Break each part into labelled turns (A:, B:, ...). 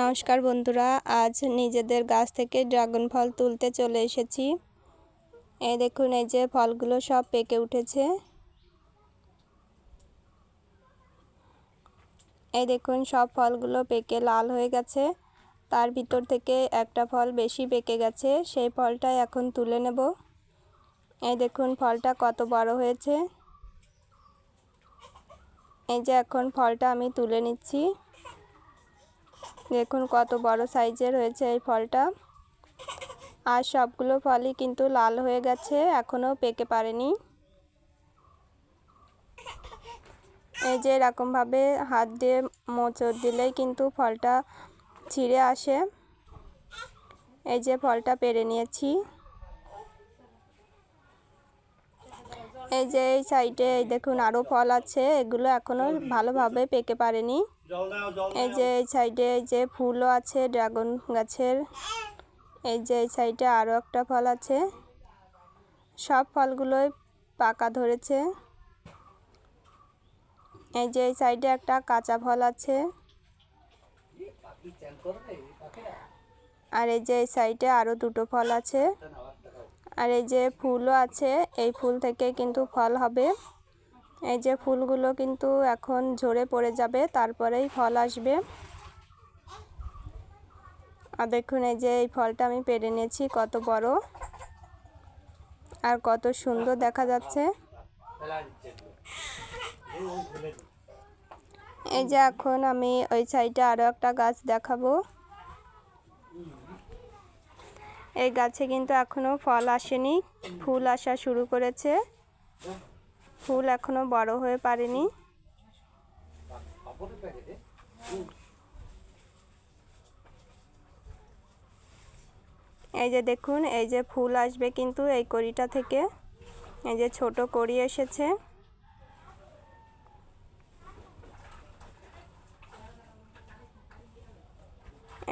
A: নমস্কার বন্ধুরা, আজ নিজেদের গাছ থেকে ড্রাগন ফল তুলতে চলে এসেছি। এই দেখুন, এই যে ফলগুলো সব পেকে উঠেছে। এই দেখুন, সব ফলগুলো পেকে লাল হয়ে গেছে। তার ভিতর থেকে একটা ফল বেশি পেকে গেছে, সেই ফলটাই এখন তুলে নেব। এই দেখুন, ফলটা কত বড় হয়েছে। এই যে এখন ফলটা আমি তুলে নিচ্ছি। দেখুন কত বড় সাইজের হয়েছে এই ফলটা। আর সবগুলো ফলই কিন্তু লাল হয়ে গেছে এখনও পেকে পারেনি। এই যে এরকমভাবে হাত দিয়ে মোচড় দিলেই কিন্তু ফলটা ছিঁড়ে আসে। এই যে ফলটা পেরে নিয়েছি। এই যে এই সাইডে এই দেখুন আরও ফল আছে, এগুলো এখনও ভালোভাবে পেকে পারেনি। এই যে এই সাইডে এই যে ফুলও আছে, ড্রাগন গাছের। এই যে এই সাইডে আরও একটা ফল আছে। সব ফলগুলোই পাকা ধরেছে। এই যে এই সাইডে একটা কাঁচা ফল আছে। আর এই যে এই সাইডে আরও দুটো ফল আছে। আর এই যে ফুলও আছে, এই ফুল থেকে কিন্তু ফল হবে। এই যে ফুলগুলো কিন্তু এখন ঝরে পড়ে যাবে, তারপরেই ফল আসবে। আর দেখুন, এই যে এই ফলটা আমি পেরে নিয়েছি, কত বড় আর কত সুন্দর দেখা যাচ্ছে। এই যে এখন আমি ওই সাইডে আরও একটা গাছ দেখাবো। এই গাছে কিন্তু এখনও ফল আসেনি, ফুল আসা শুরু করেছে। ফুল এখনও বড় হয়ে পারেনি। এই যে দেখুন, এই যে ফুল আসবে কিন্তু এই কড়িটা থেকে। এই যে ছোট কড়ি এসেছে।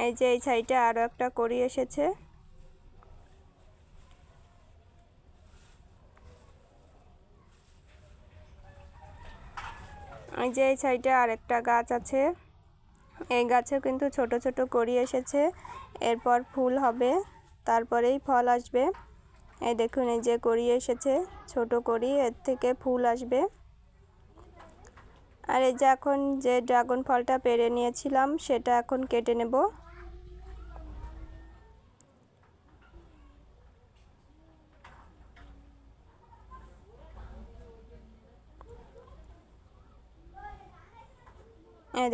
A: এই যে এই সাইডে আরও একটা কড়ি এসেছে। এই যে এই সাইডে আরেকটা গাছ আছে, এই গাছে কিন্তু ছোট ছোট করি এসেছে, এরপর ফুল হবে, তারপরেই ফল আসবে। এই দেখুন, এই যে করি এসেছে, ছোট করি এর থেকে ফুল আসবে। আর এই যে এখন যে ড্রাগন ফলটা পেরে নিয়েছিলাম, সেটা এখন কেটে নেব।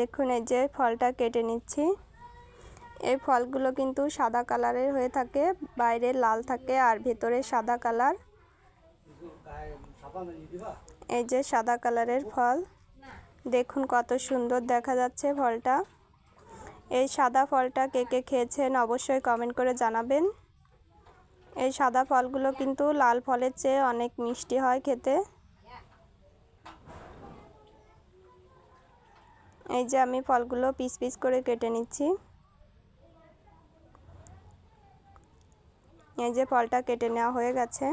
A: দেখুন, এই যে ফলটা কেটে নিচ্ছি। এই ফলগুলো কিন্তু সাদা কালারের হয়ে থাকে, বাইরে লাল থাকে আর ভেতরে সাদা কালার। এই যে সাদা কালারের ফল, দেখুন কত সুন্দর দেখা যাচ্ছে ফলটা। এই সাদা ফলটা কে কে খেয়েছেন অবশ্যই কমেন্ট করে জানাবেন। এই সাদা ফলগুলো কিন্তু লাল ফলের চেয়ে অনেক মিষ্টি হয় খেতে। এই যে আমি ফলগুলো পিস পিস করে কেটে নিচ্ছি। এই যে ফলটা কেটে নেওয়া হয়ে গেছে।